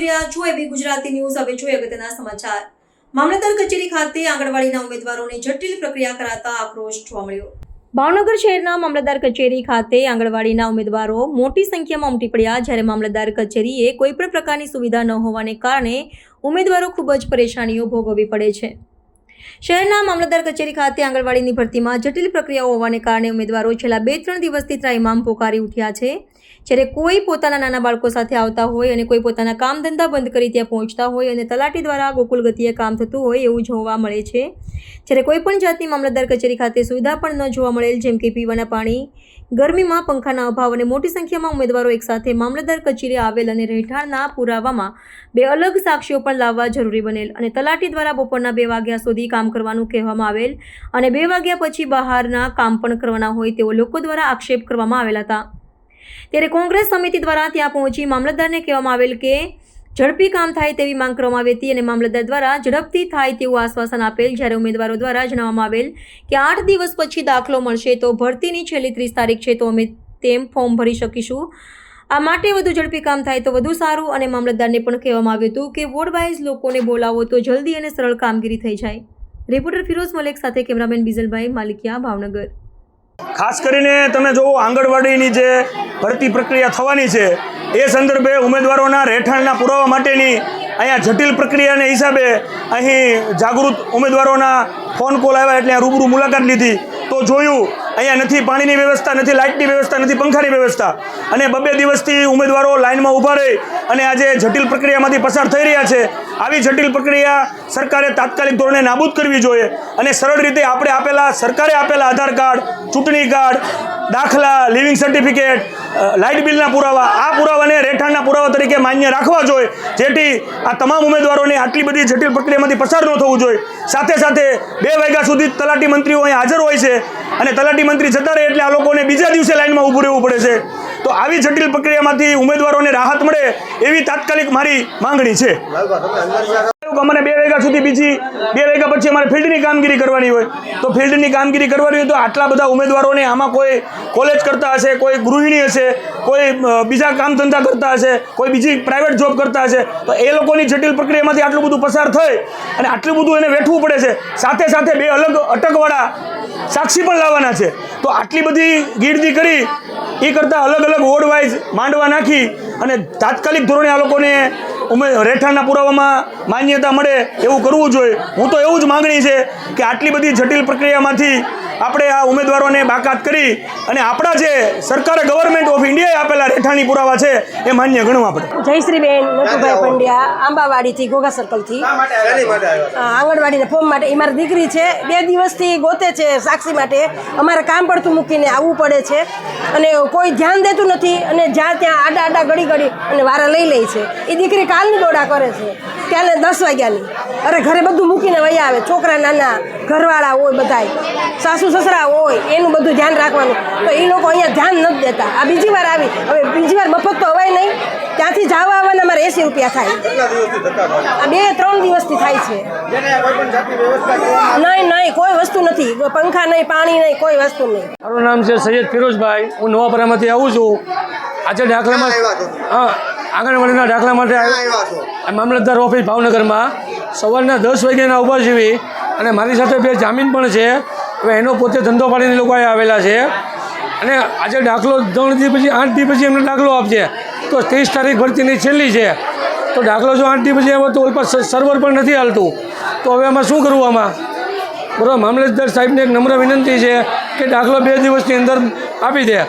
રહ્યા છો એબી ગુજરાતી ન્યૂઝ હવે જોઈએ અગત્યના સમાચાર. મામલતદાર કચેરી ખાતે આંગણવાડીના ઉમેદવારોને જટિલ પ્રક્રિયા કરાતા આક્રોશ જોવા મળ્યો. ભાવનગર શહેરના મામલતદાર કચેરી ખાતે આંગણવાડીના ઉમેદવારો મોટી સંખ્યામાં ઉમટી પડ્યા જ્યારે મામલતદાર કચેરીએ કોઈપણ પ્રકારની સુવિધા ન હોવાને કારણે ઉમેદવારો ખૂબ જ પરેશાનીઓ ભોગવવી પડે છે. શહેરના મામલતદાર કચેરી ખાતે આંગણવાડીની ભરતીમાં જટિલ પ્રક્રિયાઓ હોવાને કારણે ઉમેદવારો છેલ્લા બે ત્રણ દિવસથી ત્રાઇમામ પોકારી ઉઠ્યા છે. જ્યારે કોઈ પોતાના નાના બાળકો સાથે આવતા હોય અને કોઈ પોતાના કામ ધંધા બંધ કરી ત્યાં પહોંચતા હોય અને તલાટી દ્વારા ગોકુલ ગતિએ કામ થતું હોય એવું જોવા મળે છે. જ્યારે કોઈ પણ જાતની મામલતદાર કચેરી ખાતે સુવિધા પણ ન જોવા મળેલ, જેમ કે પીવાના પાણી ગરમીમાં પંખાના અભાવ અને મોટી સંખ્યામાં ઉમેદવારો એકસાથે મામલતદાર કચેરી આવેલ અને રહેઠાણના પુરાવામાં બે અલગ સાક્ષીઓ પણ લાવવા જરૂરી બનેલ અને તલાટી દ્વારા બપોરના બે વાગ્યા સુધી કામ કરવાનું કહેવામાં આવેલ અને બે વાગ્યા પછી બહારના કામ પણ કરવાના હોય તેવો લોકો દ્વારા આક્ષેપ કરવામાં આવેલા હતા. ત્યારે કોંગ્રેસ સમિતિ દ્વારા ત્યાં પહોંચી મામલતદારને કહેવામાં આવેલ કે ઝડપી કામ થાય તેવી માંગ કરવામાં આવી હતી અને મામલતદાર દ્વારા ઝડપથી થાય તેવું આશ્વાસન આપેલ જ્યારે ઉમેદવારો દ્વારા જણાવવામાં આવેલ કે આઠ દિવસ પછી દાખલો મળશે તો ભરતીની છેલ્લી ત્રીસ તારીખ છે તો અમે તેમ ફોર્મ ભરી શકીશું. આ માટે વધુ ઝડપી કામ થાય તો વધુ સારું અને મામલતદારને પણ કહેવામાં આવ્યું હતું કે વોર્ડ વાઇઝ લોકોને બોલાવો તો જલ્દી અને સરળ કામગીરી થઈ જાય. રિપોર્ટર ફિરોઝ મલેક સાથે કેમેરામેન બિઝલભાઈ માલિકિયા ભાવનગર. ખાસ કરીને તમે જોવો, આંગણવાડીની જે ભરતી પ્રક્રિયા થવાની છે, એ સંદર્ભે ઉમેદવારોના રહેઠાણના પુરાવા માટેની અહીંયા જટિલ પ્રક્રિયાને હિસાબે અહીં જાગૃત ઉમેદવારોના ફોન કોલ આવ્યા એટલે રૂબરૂ મુલાકાત લીધી. તો જોયું અહીંયા નથી, પાણીની વ્યવસ્થા નથી, લાઇટની વ્યવસ્થા નથી, પંખાની વ્યવસ્થા. અને બબે દિવસથી ઉમેદવારો લાઇનમાં ઊભા રહી અને આજે જટિલ પ્રક્રિયામાંથી પસાર થઈ રહ્યા છે. આવી જટિલ પ્રક્રિયા સરકારે તાત્કાલિક ધોરણે નાબૂદ કરવી જોઈએ અને સરળ રીતે આપણે આપેલા, સરકારે આપેલા આધાર કાર્ડ, ચૂંટણી કાર્ડ દાખલા લિવિંગ સર્ટિફિકેટ લાઇટ બિલના પુરાવા. આ પુરાવાને રહેઠાણના પુરાવા તરીકે માન્ય રાખવા જોઈએ. જેથી આ તમામ ઉમેદવારોને આટલી બધી જટિલ પ્રક્રિયામાંથી પસાર ન થવું જોઈએ. સાથે સાથે બે વાગ્યા સુધી તલાટી મંત્રીઓ અહીં હાજર હોય છે અને તલાટી મંત્રી જતા રહે એટલે આ લોકોને બીજા દિવસે લાઇનમાં ઊભું રહેવું પડે છે. તો આવી જટિલ પ્રક્રિયામાંથી ઉમેદવારોને રાહત મળે એવી તાત્કાલિક મારી માંગણી છે. અમારે બે વાગ્યા સુધી બીજી બે વાગ્યા પછી અમારે ફિલ્ડની કામગીરી કરવાની હોય. તો ફિલ્ડની કામગીરી કરવાની હોય તો આટલા બધા ઉમેદવારોને આમાં કોઈ કોલેજ કરતા હશે, કોઈ ગૃહિણી હશે, કોઈ બીજા કામ ધંધા કરતા હશે, કોઈ બીજી પ્રાઇવેટ જોબ કરતા હશે, તો એ લોકોની જટિલ પ્રક્રિયામાંથી આટલું બધું પસાર થઈ અને આટલું બધું એને વેઠવું પડે છે. સાથે સાથે બે અલગ અટકવાળા સાક્ષી પણ લાવવાના છે. તો આટલી બધી ગીરદી કરી, એ કરતાં અલગ અલગ વોર્ડ વાઇઝ માંડવા નાખી અને તાત્કાલિક ધોરણે આ લોકોને ઉમે રહેઠાણના પુરાવામાં માન્યતા મળે એવું કરવું જોઈએ. હું તો એવું જ માગણી છે કે આટલી બધી જટિલ પ્રક્રિયામાંથી આપણે આ ઉમેદવારોને બાકાત કરી અને આપણા જે સરકારે ગવર્મેન્ટ ઓફ ઇન્ડિયાએ આપેલા રહેઠાણી પુરાવા છે એ માન્ય ગણવા પડે. જયશ્રીબેન નટુભાઈ પંડ્યા આંબાવાડીથી ગોગા સર્કલથી આ આંગણવાડીના ફોર્મ માટે. એ મારી દીકરી છે. બે દિવસથી ગોતે છે સાક્ષી માટે. અમારે કામ પડતું મૂકીને આવવું પડે છે. અને કોઈ ધ્યાન દેતું નથી. અને જ્યાં ત્યાં આડા આડા ઘડી ગળી અને વારા લઈ લે છે. એ દીકરી કાલની દોડા કરે છે. ક્યાંને દસ વાગ્યાની. અરે ઘરે બધું મૂકીને વયા આવે. છોકરા નાના. ઘરવાળા હોય બધાય સાસુ સસરા હોય એનું બધું ધ્યાન રાખવાનું. તો એ લોકો અહીંયા ધ્યાન નથી દેતા. આ બીજી વાર આવી હવે બીજી વાર મફત તો હવાય નહીં ત્યાંથી જવા આવવાના મારે એંસી રૂપિયા થાય. આ બે ત્રણ દિવસથી થાય છે. નહીં નહીં કોઈ વસ્તુ નથી. પંખા નહીં પાણી નહીં કોઈ વસ્તુ નહીં. મારું નામ છે સૈયદ ફિરોજભાઈ. હું નવાપરામાંથી આવું છું. આજે દાખલામાં હા આંગણવાડીના દાખલા માટે આ મામલતદાર ઓફિસ ભાવનગરમાં. સવારના દસ વાગ્યાના ઊભા છીએ. અને મારી સાથે બે જામીન પણ છે. હવે એનો પોતે ધંધો પાડીને લોકો આવેલા છે. અને આજે દાખલો ત્રણ દી પછી, આઠ દી પછી એમને દાખલો આપશે તો ત્રીસ તારીખ ભરતીની છેલ્લી છે. તો દાખલો જો આઠ દી પછી આવે તો ઓલ પર સર્વર પણ નથી હાલતું. તો હવે આમાં શું કરવું આમાં? બરાબર, મામલતદાર સાહેબને એક નમ્ર વિનંતી છે કે દાખલો બે દિવસની અંદર આપી દે.